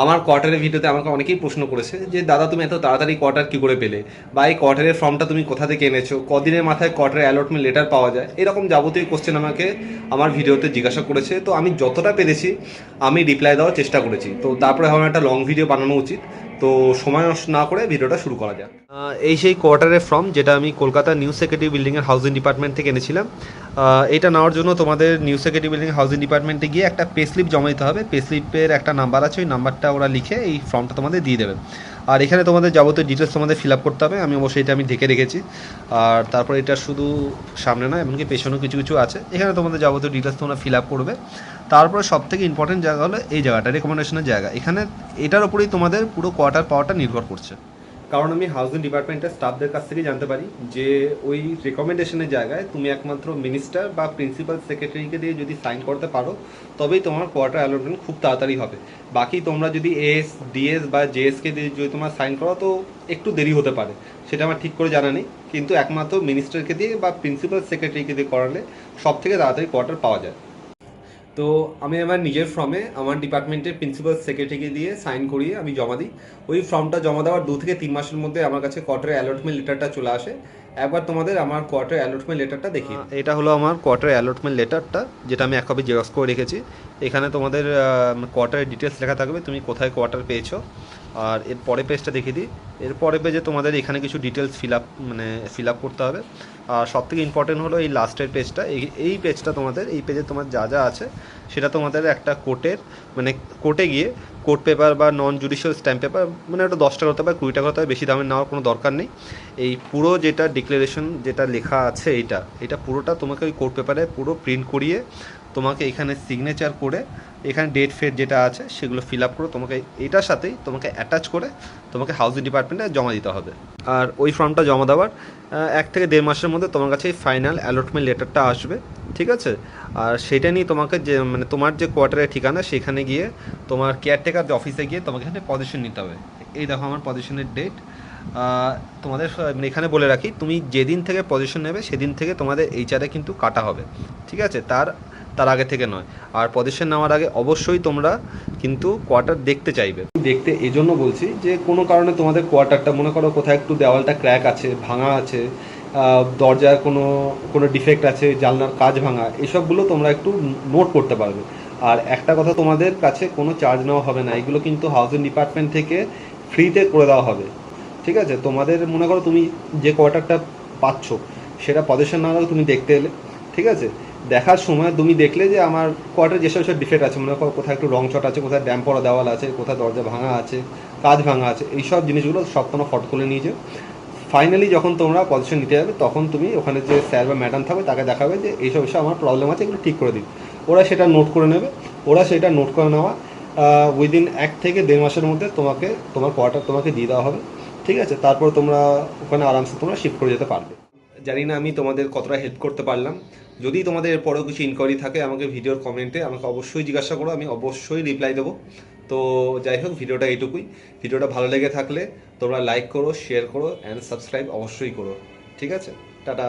আমার কোয়ার্টারের ভিডিওতে আমাকে অনেকেই প্রশ্ন করেছে যে, দাদা, তুমি এত তাড়াতাড়ি কোয়ার্টার কী করে পেলে? বা এই কোয়ার্টারের ফর্মটা তুমি কোথা থেকে এনেছো? কদিনের মাথায় কোয়ার্টারের অ্যালটমেন্ট লেটার পাওয়া যায়? এরকম যাবতীয় কোশ্চেন আমাকে আমার ভিডিওতে জিজ্ঞাসা করেছে। তো আমি যতটা পেরেছি, আমি রিপ্লাই দেওয়ার চেষ্টা করেছি। তো তারপরে আমার একটা লং ভিডিও বানানো উচিত। তো সময় নষ্ট না করে ভিডিওটা শুরু করা যাক। এই সেই কোয়ার্টারের ফর্ম যেটা আমি কলকাতা নিউ সেক্রেটারি বিল্ডিংয়ের হাউজিং ডিপার্টমেন্ট থেকে এনেছিলাম। এটা নেওয়ার জন্য তোমাদের নিউ সেক্রেটারি বিল্ডিং হাউজিং ডিপার্টমেন্টে গিয়ে একটা পে স্লিপ জমা দিতে হবে। পে স্লিপের একটা নাম্বার আছে, ওই নাম্বারটা ওরা লিখে এই ফর্মটা তোমাদের দিয়ে দেবে। আর এখানে তোমাদের যাবতীয় ডিটেলস তোমাদের ফিল আপ করতে হবে। আমি অবশ্যই এটা আমি দেখে রেখেছি। আর তারপর এটা শুধু সামনে না এমনকি পেছনেও কিছু কিছু আছে। এখানে তোমাদের যাবতীয় ডিটেলস তোমরা ফিল আপ করবে। তারপরে সব থেকে ইম্পর্টেন্ট জায়গা হলো এই জায়গাটা রেকমেন্ডেশনের জায়গা। এখানে এটার উপরেই তোমাদের পুরো কোয়ার্টার পাওয়ারটা নির্ভর করছে। কারণ আমি হাউজিং ডিপার্টমেন্টের স্টাফদের কাছ থেকে জানতে পারি যে ওই রেকমেন্ডেশনের জায়গায় তুমি একমাত্র মিনিস্টার বা প্রিন্সিপাল সেক্রেটারিকে দিয়ে যদি সাইন করতে পারো, তবেই তোমার কোয়ার্টার অ্যালটমেন্ট খুব তাড়াতাড়ি হবে। বাকি তোমরা যদি এস ডিএস বা জেএসকে দিয়ে যদি তোমার সাইন করো, তো একটু দেরি হতে পারে। সেটা আমার ঠিক করে জানা নেই। কিন্তু একমাত্র মিনিস্টারকে দিয়ে বা প্রিন্সিপাল সেক্রেটারিকে দিয়ে করালে সব থেকে তাড়াতাড়ি কোয়ার্টার পাওয়া যায়। তো আমি আমার নিজের ফর্মে আমার ডিপার্টমেন্টের প্রিন্সিপাল সেক্রেটারিকে দিয়ে সাইন করিয়ে আমি জমা দিই। ওই ফর্মটা জমা দেওয়ার দু থেকে তিন মাসের মধ্যে আমার কাছে কোয়ার্টার অ্যালটমেন্ট লেটারটা চলে আসে। একবার তোমাদের আমার কোয়ার্টার অ্যালটমেন্ট লেটারটা দেখি এটা হলো আমার কোয়ার্টার অ্যালটমেন্ট লেটারটা যেটা আমি এক কপি জেরক্স করে রেখেছি। এখানে তোমাদের কোয়ার্টারের ডিটেলস লেখা থাকবে। তুমি কোথায় কোয়ার্টার পেয়েছ? আর এর পরে পেজটা দেখিয়ে দিই। এর পরে পেজে তোমাদের এখানে কিছু ডিটেলস ফিল আপ মানে ফিল আপ করতে হবে। আর সব থেকে ইম্পর্টেন্ট হলো এই লাস্টের পেজটা এই এই পেজটা তোমাদের, এই পেজে তোমার যা যা আছে, সেটা তোমাদের একটা কোর্টের মানে কোর্টে গিয়ে কোর্ট পেপার বা নন জুডিশিয়াল স্ট্যাম্প পেপার মানে ওটা দশ টাকা হতে পারে, কুড়ি টাকা হতে পারে, বেশি দামের নেওয়ার কোনো দরকার নেই। এই পুরো যেটা ডিক্লারেশন যেটা লেখা আছে এইটা, এটা পুরোটা তোমাকে ওই কোর্ট পেপারে পুরো প্রিন্ট করিয়ে তোমাকে এখানে সিগনেচার করে এখানে ডেট ফেট যেটা আছে, সেগুলো ফিল আপ করে তোমাকে এটার সাথেই তোমাকে অ্যাটাচ করে তোমাকে হাউজিং ডিপার্টমেন্টে জমা দিতে হবে। আর ওই ফর্মটা জমা দেওয়ার এক থেকে দেড় মাসের মধ্যে তোমার কাছে এই ফাইনাল অ্যালটমেন্ট লেটারটা আসবে, ঠিক আছে? আর সেটা নিয়ে তোমাকে যে মানে তোমার যে কোয়ার্টারের ঠিকানা, সেখানে গিয়ে তোমার কেয়ারটেকার অফিসে গিয়ে তোমাকে এখানে পজিশন নিতে হবে। এই দেখো আমার পজিশনের ডেট তোমাদের মানে এখানে বলে রাখি, তুমি যেদিন থেকে পজিশন নেবে, সেদিন থেকে তোমাদের এইচআরে কিন্তু কাটা হবে, ঠিক আছে? তার তার আগে থেকে নয়। আর পজিশন নেওয়ার আগে অবশ্যই তোমরা কিন্তু কোয়ার্টার দেখতে চাইবে। দেখতে এজন্য বলছি যে কোনো কারণে তোমাদের কোয়ার্টারটা মনে করো কোথায় একটু দেওয়ালটা ক্র্যাক আছে, ভাঙা আছে দরজার কোনো কোনো ডিফেক্ট আছে, জানলার কাজ ভাঙা, এসবগুলো তোমরা একটু নোট করতে পারবে। আর একটা কথা তোমাদের কাছে কোনো চার্জ নেওয়া হবে না, এগুলো কিন্তু হাউজিং ডিপার্টমেন্ট থেকে ফ্রিতে করে দেওয়া হবে। ঠিক আছে? তোমাদের মনে করো তুমি যে কোয়ার্টারটা পাচ্ছ, সেটা পজিশন না হলেও তুমি দেখতে এলে, ঠিক আছে? দেখার সময় তুমি দেখলে যে আমার কোয়ার্টার যেসব সব ডিফেক্ট আছে, মনে করো কোথায় একটু রং চট আছে, কোথায় ড্যাম পড়া দেওয়াল আছে, কোথায় দরজা ভাঙা আছে, কাজ ভাঙা আছে, এইসব জিনিসগুলো সব তোমরা ফটো তুলে নিয়ে যাও। ফাইনালি যখন তোমরা পজিশন নিতে যাবে, তখন তুমি ওখানে যে স্যার বা ম্যাডাম থাকবে, তাকে দেখাবে যে এইসব এইসব আমার প্রবলেম আছে, এগুলো ঠিক করে দিন ওরা সেটা নোট করে নেবে। ওরা সেটা নোট করে নেওয়া উইদিন এক থেকে দেড় মাসের মধ্যে তোমাকে, তোমার কোয়ার্টার তোমাকে দিয়ে দেওয়া হবে। ঠিক আছে? তারপর তোমরা ওখানে আরামসে তোমরা শিফট করে যেতে পারবে। জানি না আমি তোমাদের কতটা হেল্প করতে পারলাম। যদি তোমাদের পরেও কিছু ইনকোয়ারি থাকে, আমাকে ভিডিওর কমেন্টে আমাকে অবশ্যই জিজ্ঞাসা করো, আমি অবশ্যই রিপ্লাই দেবো। তো যাই হোক ভিডিওটা এইটুকুই। ভিডিওটা ভালো লেগে থাকলে তোমরা লাইক করো শেয়ার করো অ্যান্ড সাবস্ক্রাইব অবশ্যই করো। ঠিক আছে? টাটা।